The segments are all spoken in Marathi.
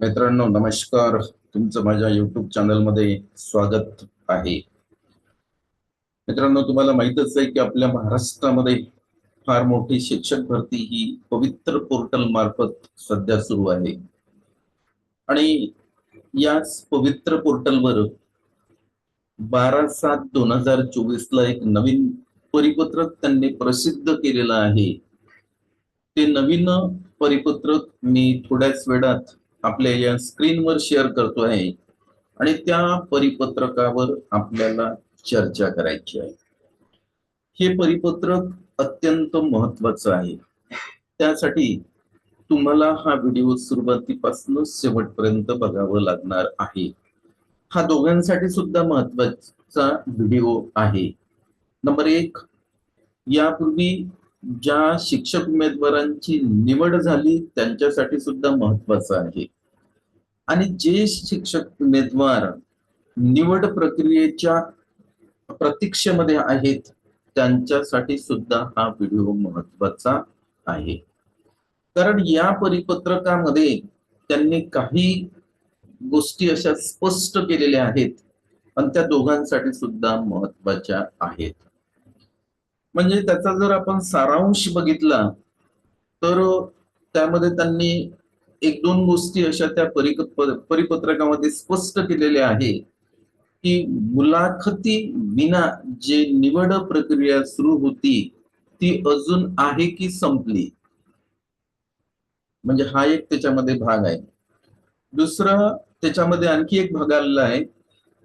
मित्रांनो नमस्कार. तुमचं माझ्या युट्यूब चॅनलमध्ये स्वागत आहे. मित्रांनो तुम्हाला माहितच आहे की आपल्या महाराष्ट्रामध्ये फार मोठी शिक्षक भरती ही पवित्र पोर्टल मार्फत सध्या सुरू आहे. आणि याच पवित्र पोर्टलवर बारा सात दोन हजार चोवीस ला एक नवीन परिपत्रक त्यांनी प्रसिद्ध केलेलं आहे. ते नवीन परिपत्रक मी थोड्याच वेळात आपल्या या स्क्रीनवर शेअर करतो आहे. आणि त्या परिपत्रकावर आपल्याला चर्चा करायची आहे. हे परिपत्रक अत्यंत महत्वाचं आहे. त्यासाठी तुम्हाला हा व्हिडिओ सुरुवातीपासून शेवटपर्यंत बघावं लागणार आहे. हा दोघांसाठी सुद्धा महत्त्वाचा व्हिडिओ आहे. नंबर एक यापूर्वी ज्या शिक्षक उमेदवारांची निवड झाली त्यांच्यासाठी सुद्धा महत्वाचं आहे. आणि जे शिक्षक उमेदवार निवड प्रक्रियेच्या प्रतीक्षेमध्ये आहेत त्यांच्यासाठी सुद्धा हा व्हिडिओ महत्त्वाचा आहे. कारण या परिपत्रकामध्ये त्यांनी काही गोष्टी अशा स्पष्ट केलेल्या आहेत आणि त्या दोघांसाठी सुद्धा महत्त्वाच्या आहेत. म्हणजे त्याचा जर आपण सारांश बघितला तर त्यामध्ये त्यांनी एक दोन गोष्टी अशा त्या परिपत्रकामध्ये स्पष्ट केलेल्या आहे की मुलाखती विना जे निवड प्रक्रिया सुरू होती ती अजून आहे की संपली? म्हणजे हा एक त्याच्यामध्ये भाग आहे. दुसरं त्याच्यामध्ये आणखी एक भाग आलेला आहे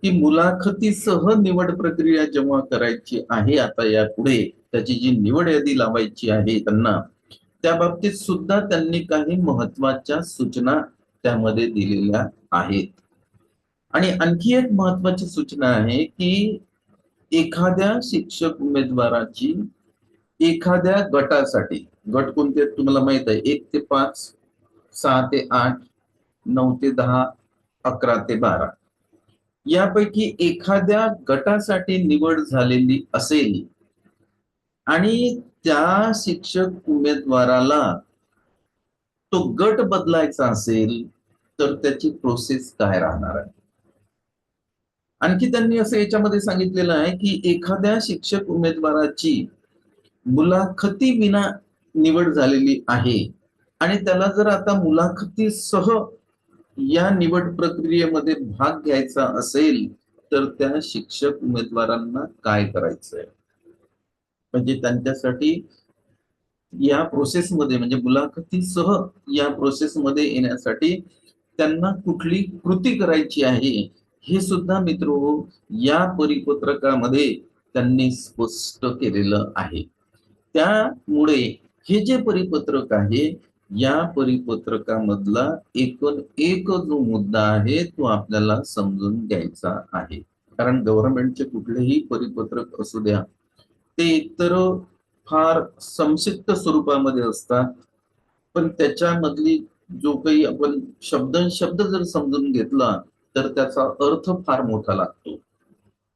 की मुलाखतीसह निवड प्रक्रिया जेव्हा करायची आहे आता या पुढे त्याची जी निवड यादी लावायची आहे त्यांना त्या बाबतीत सुद्धा त्यांनी काही महत्त्वाच्या सूचना त्यामध्ये दिलेल्या आहेत. आणि आणखी एक महत्वाची सूचना आहे की एखाद्या शिक्षक उमेदवाराची एखाद्या गटासाठी गट कोणते तुम्हाला माहीत आहे? एक ते पाच सहा ते आठ नऊ ते दहा अकरा ते बारा. यापैकी एखाद्या गटासाठी निवड झालेली असेल आणि त्या शिक्षक उमेदवाराला तो गट बदलायचा असेल तर त्याची प्रोसेस काय राहणार आहे? आणखी त्यांनी असं याच्यामध्ये सांगितलेलं आहे की एखाद्या शिक्षक उमेदवाराची मुलाखती विना निवड झालेली आहे आणि त्याला जर आता मुलाखतीसह या निवड प्रक्रियेमध्ये भाग घ्यायचा असेल तर त्या शिक्षक उमेदवारांना काय करायचंय? म्हणजे त्यांच्यासाठी या प्रोसेसमध्ये म्हणजे मुलाखतीसह या प्रोसेसमध्ये येण्यासाठी त्यांना कुठली कृती करायची आहे हे सुद्धा मित्र हो, या परिपत्रकामध्ये त्यांनी स्पष्ट केलेलं आहे. त्यामुळे हे जे परिपत्रक आहे या परिपत्रकामधला एकूण एक जो मुद्दा आहे तो आपल्याला समजून घ्यायचा आहे. कारण गव्हर्नमेंटचे कुठलेही परिपत्रक असू द्या ते एकतर फार संक्षिप्त स्वरूपामध्ये असतात. पण त्याच्यामधली जो काही आपण शब्द शब्द जर समजून घेतला तर त्याचा अर्थ फार मोठा लागतो.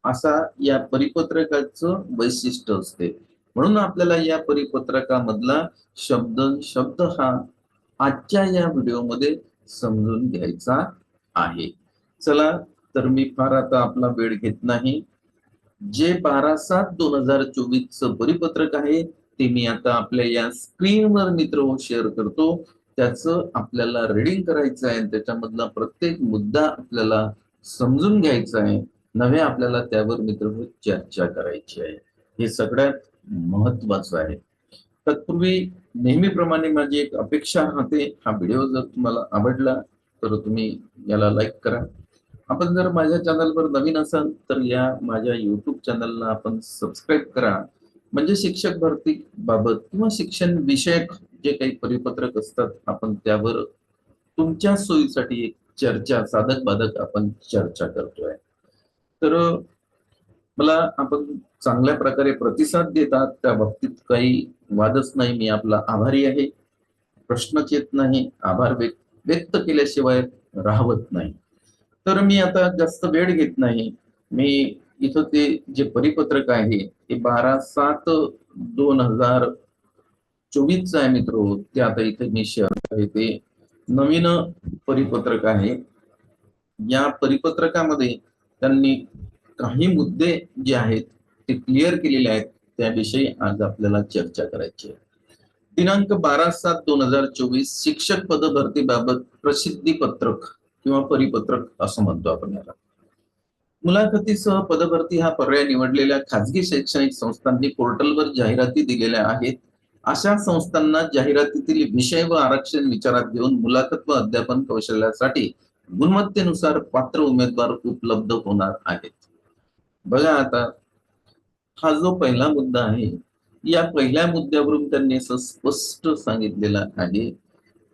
असा या परिपत्रकाचं वैशिष्ट्य असते. म्हणून आपल्याला या परिपत्रकामधला शब्द शब्द हा आजच्या या व्हिडिओमध्ये समजून घ्यायचा आहे. चला तर मी फार आता आपला वेळ घेत नाही. जे बारा सात दोन हजार चोवीस च परिपत्रक आहे ते मी आता आपल्या या स्क्रीनवर मित्र शेअर करतो. त्याचं आपल्याला रिडिंग करायचं आहे त्याच्यामधला प्रत्येक मुद्दा आपल्याला समजून घ्यायचा आहे. नव्हे आपल्याला त्यावर मित्र चर्चा करायची आहे. हे सगळ्यात महत्वाचं आहे. तत्पूर्वी नेहमीप्रमाणे माझी एक अपेक्षा राहते. हा व्हिडिओ जर तुम्हाला आवडला तर तुम्ही याला लाईक करा. आपण जर माझ्या चॅनलवर नवीन असाल तर या माझ्या युट्यूब चॅनलला आपण सबस्क्राईब करा. म्हणजे शिक्षक भरती बाबत किंवा शिक्षण विषयक जे काही परिपत्रक असतात आपण त्यावर तुमच्या सोयीसाठी एक चर्चा साधक बाधक आपण चर्चा करतोय. तर मला आपण चांगल्या प्रकारे प्रतिसाद देतात त्या बाबतीत काही वादच नाही मी आपला आभारी आहे. प्रश्नच येत नाही आभार व्यक्त केल्याशिवाय राहवत नाही. तर मी आता जास्त वेळ घेत नाही. मी इथं ते जे परिपत्रक आहे ते बारा सात दोन हजार चोवीसचा आहे मित्र. ते आता इथे मी शेअर आहे ते नवीन परिपत्रक आहे. या परिपत्रकामध्ये त्यांनी काही मुद्दे जे आहेत ते क्लिअर केलेले आहेत. त्याविषयी आज आपल्याला चर्चा करायची आहे. दिनांक बारा सात दोन हजार चोवीस शिक्षक पद भरतीबाबत प्रसिद्धी पत्रक. किंवा परिपत्रक असं म्हणतो आपण याला. मुलाखतीसह पदभरती हा पर्याय निवडलेल्या खाजगी शैक्षणिक संस्थांनी पोर्टलवर जाहिराती दिलेल्या आहेत. अशा संस्थांना जाहिरातीतील विषय व आरक्षण विचारात घेऊन मुलाखत व अध्यापन कौशल्यासाठी गुणवत्तेनुसार पात्र उमेदवार उपलब्ध होणार आहेत. बघा आता हा जो पहिला मुद्दा आहे या पहिल्या मुद्द्यावरून त्यांनी स्पष्ट सांगितलेला आहे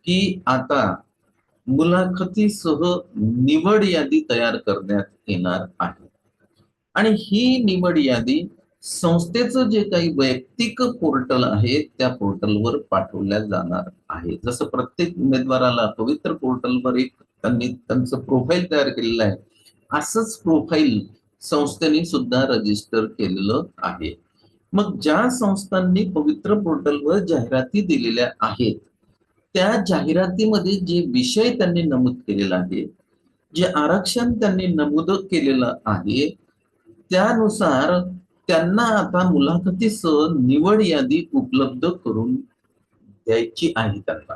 की आता मुलाखतीसह निवड यादी तयार करण्यात येणार आहे. आणि ही निवड यादी संस्थेचं जे काही वैयक्तिक पोर्टल आहे त्या पोर्टलवर पाठवल्या जाणार आहे. जसं प्रत्येक उमेदवाराला पवित्र पोर्टलवर एक त्यांनी त्यांचं प्रोफाईल तयार केलेलं आहे. असंच प्रोफाईल संस्थेने सुद्धा रजिस्टर केलेलं आहे. मग ज्या संस्थांनी पवित्र पोर्टलवर जाहिराती दिलेल्या आहेत त्या जाहिरातीमध्ये जे विषय त्यांनी नमूद केलेला आहे जे आरक्षण त्यांनी नमूद केलेलं आहे त्यानुसार त्यांना आता मुलाखतीसह निवड यादी उपलब्ध करून द्यायची आहे त्यांना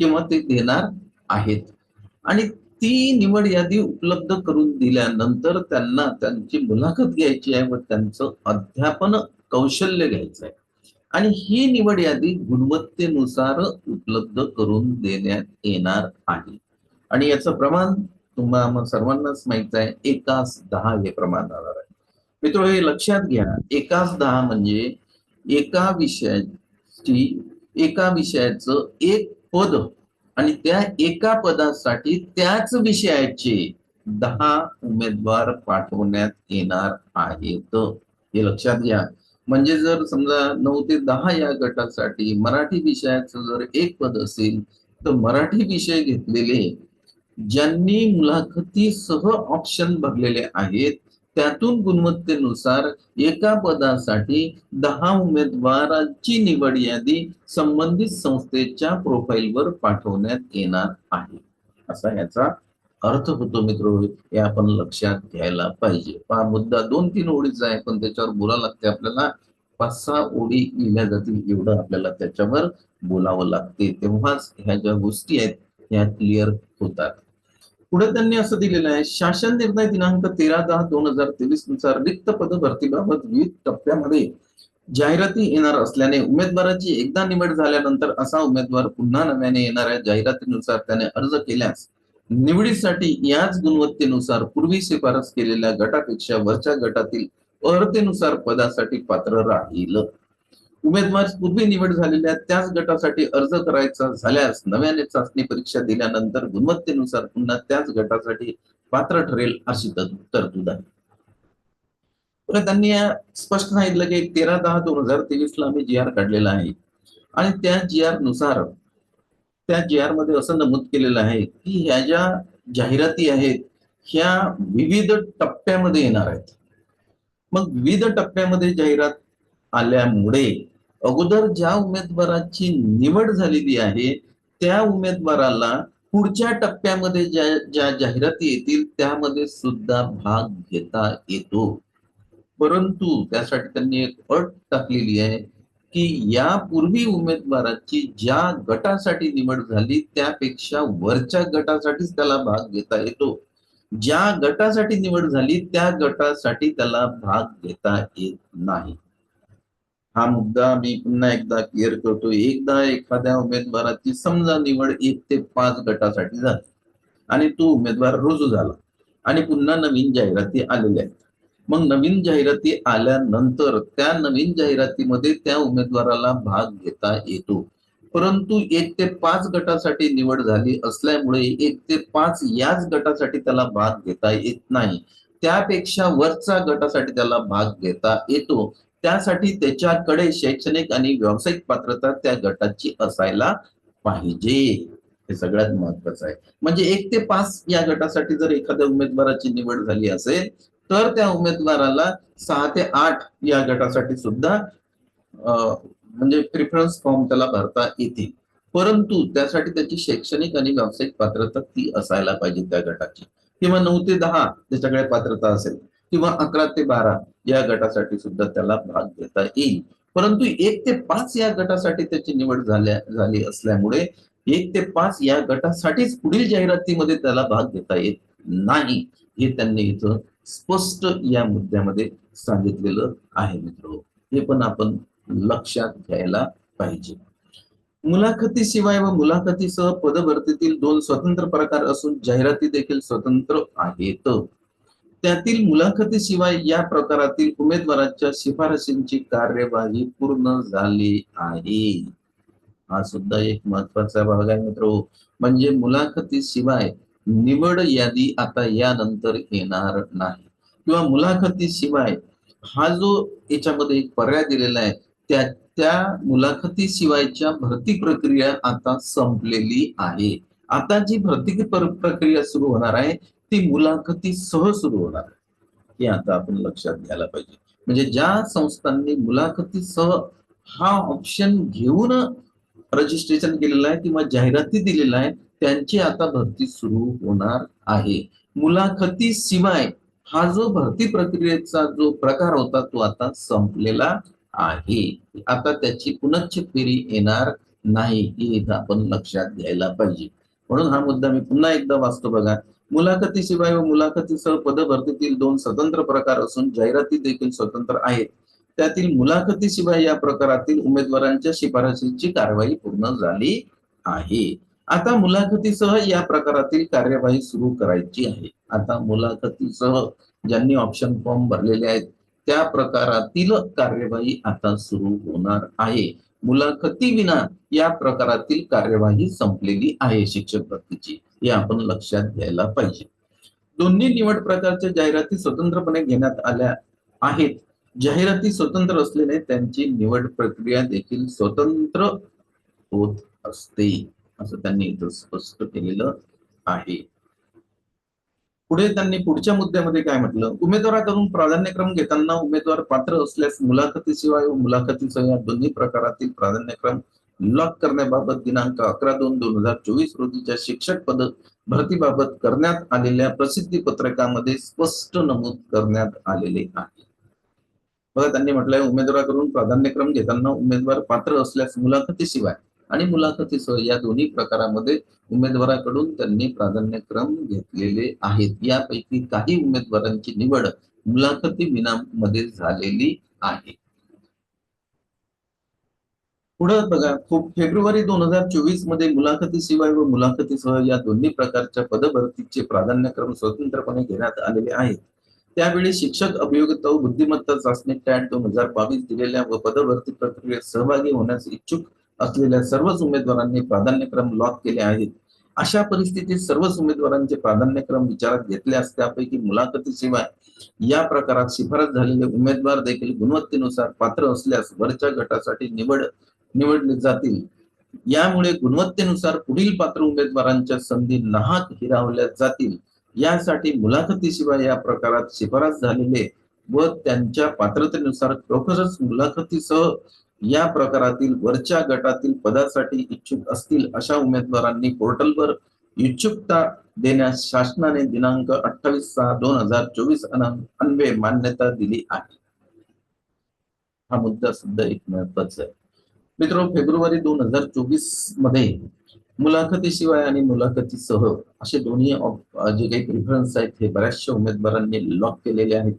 किंवा ते देणार आहेत. आणि ती निवड यादी उपलब्ध करून दिल्यानंतर त्यांना त्यांची मुलाखत घ्यायची आहे व त्यांचं अध्यापन कौशल्य घ्यायचं आहे. आणि ही निवड यादी गुणवत्तेनुसार उपलब्ध करून देण्यात येणार आहे. आणि याचं प्रमाण तुम्हाला सर्वांनाच माहीत आहे एकाच दहा हे प्रमाण राहणार आहे. मित्र हे लक्षात घ्या एकाच दहा म्हणजे एका विषयाची एका विषयाचं एक पद आणि त्या एका पदासाठी त्याच विषयाचे दहा उमेदवार पाठवण्यात येणार आहेत. हे लक्षात घ्या. म्हणजे जर समजा नऊ ते दहा या गटासाठी मराठी विषयाचं जर एक पद असेल तर मराठी विषय घेतलेले ज्यांनी मुलाखतीसह ऑप्शन भरलेले आहेत त्यातून गुणवत्तेनुसार एका पदासाठी दहा उमेदवारांची निवड यादी संबंधित संस्थेच्या प्रोफाईलवर पाठवण्यात येणार आहे. असा याचा अर्थ होतो मित्र हे आपण लक्षात घ्यायला पाहिजे. पहा मुद्दा दोन तीन ओळीचा आहे पण त्याच्यावर बोलावं लागते आपल्याला. पाच सहा ओळी लिहिल्या जातील एवढं आपल्याला त्याच्यावर बोलावं लागते. तेव्हाच ह्या ज्या गोष्टी आहेत ह्या क्लिअर होतात. पुढे त्यांनी असं दिलेलं आहे शासन निर्णय दिनांक तेरा दहा दोन हजार तेवीसनुसार रिक्त पद भरतीबाबत विविध टप्प्यामध्ये जाहिराती येणार असल्याने उमेदवाराची एकदा निवड झाल्यानंतर असा उमेदवार पुन्हा नव्याने येणाऱ्या जाहिरातीनुसार त्याने अर्ज केल्यास निवडीसाठी याच गुणवत्तेनुसार पूर्वी शिफारस केलेल्या गटापेक्षा वरच्या गटातील अर्हतेनुसार पदासाठी पात्र राहील. उमेदवार पूर्वी निवड झालेल्या त्याच गटासाठी अर्ज करायचा झाल्यास नव्याने चाचणी परीक्षा दिल्यानंतर गुणवत्तेनुसार पुन्हा त्याच गटासाठी पात्र ठरेल अशी तरतूद आहे. त्यांनी स्पष्ट सांगितलं की तेरा दहा दोन हजार तेवीस ला आम्ही जी आर काढलेला आहे. आणि त्या जी आरनुसार त्या जी आरमध्ये असं नमूद केलेलं आहे की ह्या ज्या जाहिराती आहेत ह्या विविध टप्प्यामध्ये येणार आहेत. मग विविध टप्प्यामध्ये जाहिरात आल्यामुळे अगोदर ज्या उमेदवाराची निवड झालेली आहे त्या उमेदवाराला पुढच्या टप्प्यामध्ये ज्या ज्या जाहिराती येतील त्यामध्ये सुद्धा भाग घेता येतो. परंतु त्यासाठी त्यांनी एक अट टाकलेली आहे की यापूर्वी उमेदवाराची ज्या गटासाठी निवड झाली त्यापेक्षा वरच्या गटासाठीच त्याला भाग घेता येतो. ज्या गटासाठी निवड झाली त्या गटासाठी त्याला भाग घेता येत नाही. हा मुद्दा मी पुन्हा एकदा क्लिअर करतो. एकदा एखाद्या उमेदवाराची समजा निवड एक ते पाच गटासाठी झाली आणि तो उमेदवार रुजू झाला आणि पुन्हा नवीन जाहिराती आलेल्या आहेत. मग नवीन जाहिराती आल्यानंतर त्या नवीन जाहिरातीमध्ये त्या उमेदवाराला भाग घेता येतो. परंतु एक ते पाच गटासाठी निवड झाली असल्यामुळे एक ते पाच याच गटासाठी त्याला भाग घेता येत नाही. त्यापेक्षा वरचा गटासाठी त्याला भाग घेता येतो. त्यासाठी त्याच्याकडे शैक्षणिक आणि व्यावसायिक पात्रता त्या गटाची असायला पाहिजे. हे सगळ्यात महत्वाचं आहे. म्हणजे एक ते पाच या गटासाठी जर एखाद्या उमेदवाराची निवड झाली असेल तर त्या उमेदवाराला सहा ते आठ या गटासाठी सुद्धा म्हणजे प्रिफरन्स फॉर्म त्याला भरता येतील. परंतु त्यासाठी त्याची शैक्षणिक आणि व्यावसायिक पात्रता ती असायला पाहिजे त्या गटाची. किंवा नऊ ते दहा त्याच्याकडे पात्रता असेल किंवा अकरा ते बारा या गटासाठी सुद्धा त्याला भाग घेता येईल. परंतु एक ते पाच या गटासाठी त्याची निवड झाल्या झाली असल्यामुळे एक ते पाच या गटासाठीच पुढील जाहिरातीमध्ये त्याला भाग घेता येत नाही. हे त्यांनी इथं स्पष्ट या मुद्द्यामध्ये सांगितलेलं आहे मित्र. हे पण आपण लक्षात घ्यायला पाहिजे. मुलाखतीशिवाय व मुलाखतीसह पदभरतीतील दोन स्वतंत्र प्रकार असून जाहिराती देखील स्वतंत्र आहेत. त्यातील मुलाखतीशिवाय या प्रकारातील उमेदवाराच्या शिफारशींची कार्यवाही पूर्ण झाली आहे. हा सुद्धा एक महत्त्वाचा भाग आहे मित्र. म्हणजे मुलाखतीशिवाय निवड यादी आता यानंतर येणार नाही. किंवा मुलाखतीशिवाय हा जो याच्यामध्ये एक पर्याय दिलेला आहे त्या त्या मुलाखतीशिवायच्या भरती प्रक्रिया आता संपलेली आहे. आता जी भरती प्रक्रिया सुरू होणार आहे ती मुलाखती सह सुरू होणार आहे. हे आता आपण लक्षात घ्यायला पाहिजे. म्हणजे ज्या संस्थांनी मुलाखतीसह हा ऑप्शन घेऊन रजिस्ट्रेशन केलेलं आहे किंवा जाहिराती दिलेला आहे त्यांची आता भरती सुरू होणार आहे. मुलाखती शिवाय हा जो भरती प्रक्रियेचा जो प्रकार होता तो आता संपलेला आहे. आता त्याची पुनश्च फेरी येणार नाही हे आपण लक्षात घ्यायला पाहिजे. म्हणून हा मुद्दा मी पुन्हा एकदा वाचतो बघा. मुलाखतीशिवाय व मुलाखतीसह पदभरतीतील दोन स्वतंत्र प्रकार असून जाहिराती देखील स्वतंत्र आहेत. त्यातील मुलाखतीशिवाय या प्रकारातील उमेदवारांच्या शिफारशींची कारवाई पूर्ण झाली आहे. आता मुलाखतीसह या प्रकारातील कार्यवाही सुरू करायची आहे. आता मुलाखतीसह ज्यांनी ऑप्शन फॉर्म भरलेले आहेत त्या प्रकारातील कार्यवाही आता सुरू होणार आहे. मुलाखती विना या प्रकारातील कार्यवाही संपलेली आहे शिक्षक भरतीची. हे आपण लक्षात घ्यायला पाहिजे. दोन्ही निवड प्रकारच्या जाहिराती स्वतंत्रपणे घेण्यात आल्या आहेत. जाहिराती स्वतंत्र असल्याने त्यांची निवड प्रक्रिया देखील स्वतंत्र होत असते. असं त्यांनी इथं स्पष्ट केलेलं आहे. पुढे त्यांनी पुढच्या मुद्द्यामध्ये काय म्हटलं? उमेदवाराकडून प्राधान्यक्रम घेताना उमेदवार पात्र असल्यास मुलाखतीशिवाय व मुलाखतीसह या दोन्ही प्रकारातील प्राधान्यक्रम लॉक करण्याबाबत दिनांक अकरा दोन दोन हजार चोवीस रोजीच्या शिक्षक पद भरतीबाबत करण्यात आलेल्या प्रसिद्धी पत्रकामध्ये स्पष्ट नमूद करण्यात आलेले आहे. बघा त्यांनी म्हटलंय उमेदवाराकडून प्राधान्यक्रम घेताना उमेदवार पात्र असल्यास मुलाखतीशिवाय आणि मुलाखतीसह या दोन्ही प्रकारामध्ये उमेदवाराकडून त्यांनी प्राधान्यक्रम घेतलेले आहेत. यापैकी काही उमेदवारांची निवड मुलाखती विनामध्ये झालेली आहे. पुढे बघा फेब्रुवारी दोन हजार चोवीसमध्ये मुलाखतीशिवाय व मुलाखतीसह या दोन्ही प्रकारच्या पदभरतीचे प्राधान्यक्रम स्वतंत्रपणे घेण्यात आलेले आहेत. त्यावेळी शिक्षक अभियोगिता बुद्धिमत्ता चाचणी टॅट दोन हजार बावीस दिलेल्या व पदभरती प्रक्रियेत सहभागी होण्यास इच्छुक असलेल्या सर्वच उमेदवारांनी प्राधान्यक्रम लॉक केले आहेत. अशा परिस्थितीत सर्वच उमेदवारांचे प्राधान्यक्रम विचारात घेतल्यास त्यापैकी मुलाखतीशिवाय या प्रकारात शिफारस झालेले उमेदवार देखील गुणवत्तेनुसार पात्र असल्यास वरच्या गटासाठी निवड निवडले जातील. यामुळे गुणवत्तेनुसार पुढील पात्र उमेदवारांच्या संधी नाहक हिरावल्या जातील. यासाठी मुलाखतीशिवाय या प्रकारात शिफारस झालेले व त्यांच्या पात्रतेनुसार खरोखरच मुलाखतीसह या प्रकारातील वरच्या गटातील पदासाठी इच्छुक असतील अशा उमेदवारांनी पोर्टलवर इच्छुकता देण्यास शासनाने दिनांक अठ्ठावीस सहा दोन हजार चोवीस अन्वे मान्यता दिली आहे. हा मुद्दा सुद्धा एक महत्त्वाचा आहे. मित्र फेब्रुवारी दोन हजार चोवीसमध्ये मुलाखतीशिवाय आणि मुलाखतीसह असे दोन्ही जे काही प्रिफरन्स आहेत हे बऱ्याचशा उमेदवारांनी लॉक केलेले आहेत.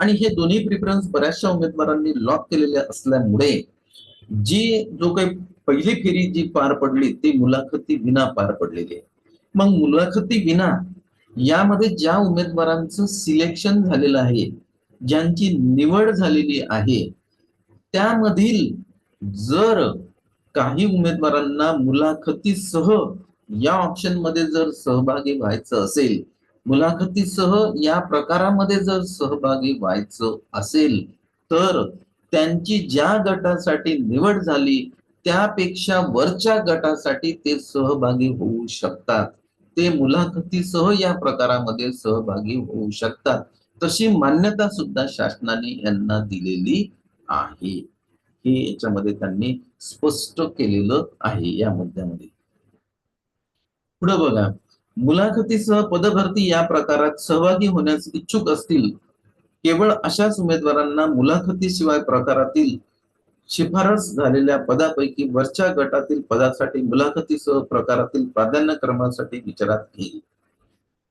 आणि हे दोन्ही प्रिफरन्स बऱ्याचशा उमेदवारांनी लॉक केलेले असल्यामुळे जी जो काही पहिली फेरी जी पार पडली ती मुलाखती विना पार पडलेली आहे. मग मुलाखती विना यामध्ये ज्या उमेदवारांचं सिलेक्शन झालेलं आहे ज्यांची निवड झालेली आहे त्यामधील जर काही उमेदवारांना मुलाखतीसह या ऑप्शनमध्ये जर सहभागी व्हायचं असेल मुलाखतीसह या प्रकारामध्ये जर सहभागी व्हायचं असेल तर त्यांची ज्या गटासाठी निवड झाली त्यापेक्षा वरच्या गटासाठी ते सहभागी होऊ शकतात. ते मुलाखतीसह या प्रकारामध्ये सहभागी होऊ शकतात. तशी मान्यता सुद्धा शासनाने यांना दिलेली आहे. हे याच्यामध्ये त्यांनी स्पष्ट केलेलं आहे या मुद्द्यामध्ये. पुढे बघा. मुलाखतीसह पदभरती या प्रकारात सहभागी होण्यास इच्छुक असतील केवळ अशाच उमेदवारांना मुलाखतीशिवाय प्रकारातील शिफारस झालेल्या पदापैकी वरच्या गटातील पदासाठी मुलाखतीसह प्रकारातील प्राधान्यक्रमासाठी विचारात घेईल.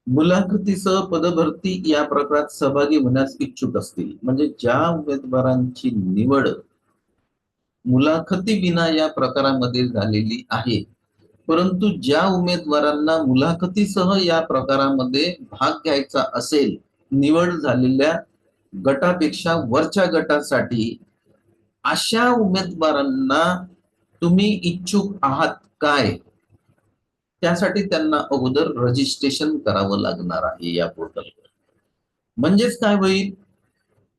मुलाखतीसह पदभरती या प्रकारात सहभागी होण्यास इच्छुक असतील म्हणजे ज्या उमेदवारांची निवड मुलाखती विना या प्रकारामध्ये झालेली आहे परंतु ज्या उमेदवारांना मुलाखतीसह या प्रकारामध्ये भाग घ्यायचा असेल निवड झालेल्या गटापेक्षा वरच्या गटासाठी अशा उमेदवारांना तुम्ही इच्छुक आहात काय? त्यासाठी त्यांना अगोदर रजिस्ट्रेशन करावं लागणार आहे या पोर्टलवर. म्हणजेच काय होईल?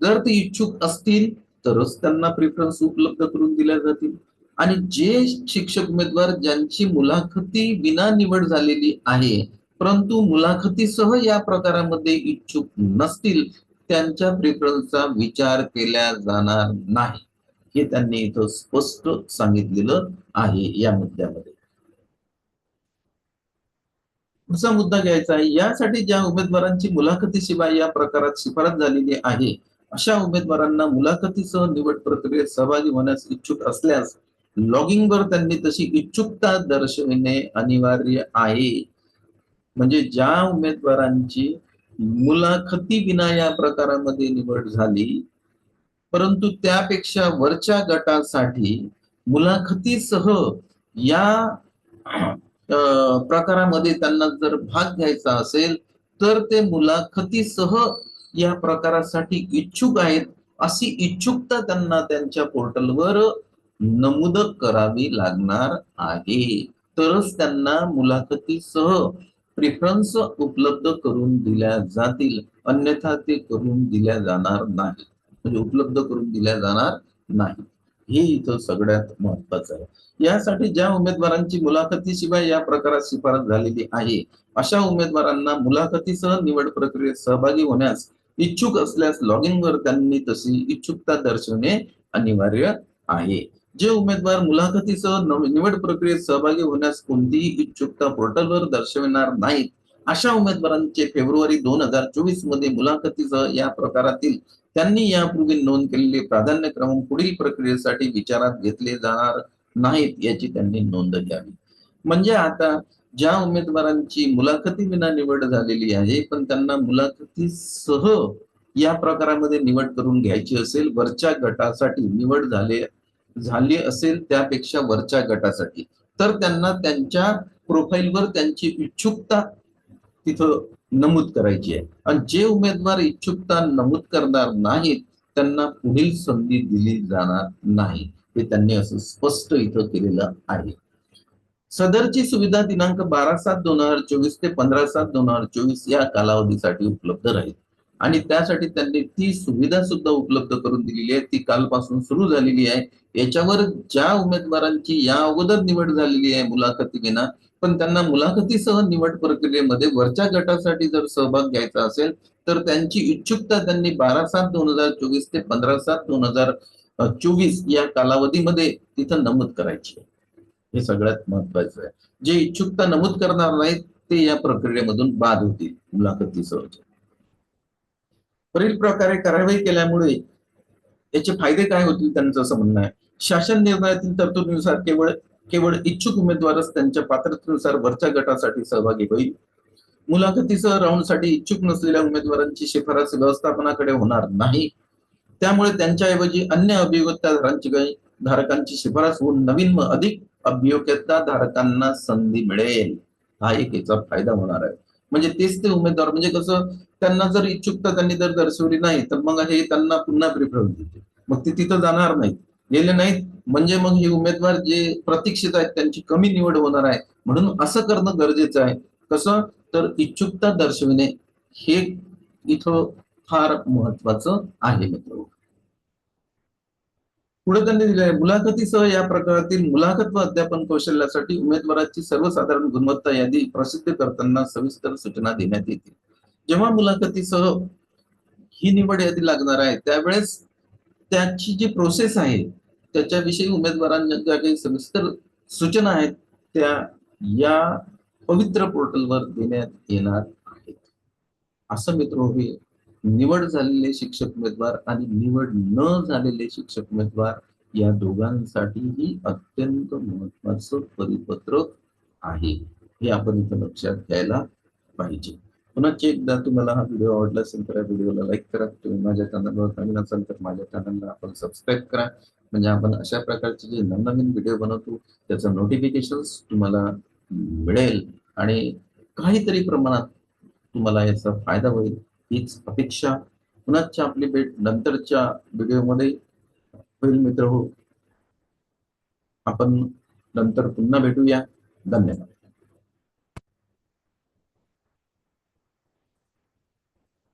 जर ते इच्छुक असतील तरच त्यांना प्रिफरन्स उपलब्ध करून दिल्या जातील. आणि जे शिक्षक उमेदवार ज्यांची मुलाखती विना निवड झालेली आहे परंतु मुलाखतीसह या प्रकारामध्ये इच्छुक नसतील त्यांच्या प्रिफरन्सचा विचार केला जाणार नाही. हे त्यांनी इथं स्पष्ट सांगितलेलं आहे या मुद्द्यामध्ये. पुढचा मुद्दा घ्यायचा आहे यासाठी ज्या उमेदवारांची मुलाखतीशिवाय या प्रकारात शिफारस झालेली आहे अशा उमेदवारांना मुलाखतीसह निवड प्रक्रियेत सहभागी होण्यास इच्छुक असल्यास लॉगिंगवर त्यांनी तशी इच्छुकता दर्शविणे अनिवार्य आहे. म्हणजे ज्या उमेदवारांची मुलाखती विना या प्रकारामध्ये निवड झाली परंतु त्यापेक्षा वरच्या गटासाठी मुलाखतीसह या प्रकारामध्ये त्यांना जर भाग घ्यायचा असेल तर ते मुलाखतीसह या प्रकारासाठी इच्छुक आहेत अशी इच्छुकता त्यांना त्यांच्या पोर्टलवर नमूद करावी लागणार आहे. तरच त्यांना मुलाखतीसह प्रिफरन्स उपलब्ध करून दिल्या जातील. अन्यथा ते करून दिल्या जाणार नाही म्हणजे उपलब्ध करून दिल्या जाणार नाही हे इथं सगळ्यात महत्वाचं आहे. यासाठी ज्या उमेदवारांची मुलाखतीशिवाय या प्रकारात शिफारस झालेली आहे अशा उमेदवारांना मुलाखतीसह निवड प्रक्रियेत सहभागी होण्यास इच्छुक असल्यास लॉगिंग वर त्यांनी तशी इच्छुकता दर्शवणे अनिवार्य आहे. जे उमेदवार मुलाखतीसह निवड प्रक्रियेत सहभागी होण्यास कोणतीही इच्छुकता पोर्टलवर दर्शविणार नाहीत अशा उमेदवारांचे फेब्रुवारी दोन हजार चोवीसमध्ये मुलाखतीसह या प्रकारातील त्यांनी यापूर्वी नोंद केलेले प्राधान्यक्रम पुढील प्रक्रियेसाठी विचारात घेतले जाणार नाहीत याची त्यांनी नोंद घ्यावी. म्हणजे आता ज्या उमेदवारांची मुलाखती विना निवड झालेली आहे पण त्यांना मुलाखतीसह या प्रकारामध्ये निवड करून घ्यायची असेल वरच्या गटासाठी निवड झाले झाली असेल त्यापेक्षा वरच्या गटासाठी. तर त्यांना त्यांच्या प्रोफाईलवर त्यांची इच्छुकता तिथं नमूद करायची आहे. आणि जे उमेदवार इच्छुकता नमूद करणार नाहीत त्यांना पुढील संधी दिली जाणार नाही. हे त्यांनी असं स्पष्ट इथं केलेलं आहे. सदरची सुविधा दिनांक बारा सात दोन हजार चोवीस ते पंधरा सात दोन हजार चोवीस या कालावधीसाठी उपलब्ध राहील. आणि त्यासाठी त्यांनी ती सुविधा सुद्धा उपलब्ध करून दिलेली आहे. ती कालपासून सुरू झालेली आहे. याच्यावर ज्या उमेदवारांची या अगोदर निवड झालेली आहे मुलाखती घेणार पण त्यांना मुलाखतीसह निवड प्रक्रियेमध्ये वरच्या गटासाठी जर सहभाग घ्यायचा असेल तर त्यांची इच्छुकता त्यांनी बारा सात दोन हजार चोवीस ते पंधरा सात दोन हजार चोवीस या कालावधीमध्ये तिथं नमूद करायची आहे. हे सगळ्यात महत्वाचं आहे. जे इच्छुकता नमूद करणार नाहीत ते या प्रक्रियेमधून बाद होतील मुलाखतीसह. वरील प्रकारे कारवाई केल्यामुळे याचे फायदे काय होतील त्यांचं असं म्हणणं आहे. शासन निर्णयातील तरतुदीनुसार केवळ केवळ इच्छुक उमेदवारच त्यांच्या पात्रतेनुसार वरच्या गटासाठी सहभागी होईल. मुलाखतीसह राऊंडसाठी इच्छुक नसलेल्या उमेदवारांची शिफारस व्यवस्थापनाकडे होणार नाही. त्यामुळे त्यांच्याऐवजी अन्य अभियोगताधारांची धारकांची शिफारस होऊन नवीन व अधिक अभियोग्यता धारकांना संधी मिळेल. हा एक याचा फायदा होणार आहे. म्हणजे तेच ते उमेदवार म्हणजे कसं त्यांना जर इच्छुकता त्यांनी जर दर्शवली नाही तर मग हे त्यांना पुन्हा प्रिफरन्स देते मग ते तिथं जाणार नाहीत. गेले नाहीत म्हणजे मग हे उमेदवार जे प्रतीक्षित आहेत त्यांची कमी निवड होणार आहे म्हणून असं करणं गरजेचं आहे. कसं? तर इच्छुकता दर्शविणे हे इथं फार महत्वाचं आहे मित्र पुढे त्यांनी दिले मुलाखतीसह या प्रकारातील मुलाखत व अध्यापन कौशल्यासाठी उमेदवाराची सर्वसाधारण गुणवत्ता यादी प्रसिद्ध करताना सविस्तर सूचना देण्यात येतील जेव्हा मुलाखतीसह ही निवड यादी लागणार आहे त्यावेळेस त्याची जी प्रोसेस आहे त्याच्याविषयी उमेदवारांच्या ज्या काही सविस्तर सूचना आहेत त्या या पवित्र पोर्टलवर देण्यात येणार आहेत. असं मित्र हो, हे निवड झालेले शिक्षक उमेदवार आणि निवड न झालेले शिक्षक उमेदवार या दोघांसाठीही अत्यंत महत्वाचं परिपत्रक आहे. हे आपण इथं लक्षात घ्यायला पाहिजे. पुन्हा एकदा तुम्हाला हा व्हिडिओ आवडला असेल तर या व्हिडिओला लाईक करा. तुम्ही माझ्या चॅनलवर नवीन असाल तर माझ्या चॅनलला आपण सबस्क्राईब करा. म्हणजे आपण अशा प्रकारचे जे नवनवीन व्हिडिओ बनवतो त्याचं नोटिफिकेशन तुम्हाला मिळेल. आणि काहीतरी प्रमाणात तुम्हाला याचा फायदा होईल. हीच अपेक्षा पुन्हाच्या आपली भेट नंतरच्या व्हिडिओमध्ये? होईल मित्र हो. आपण नंतर पुन्हा भेटूया. धन्यवाद.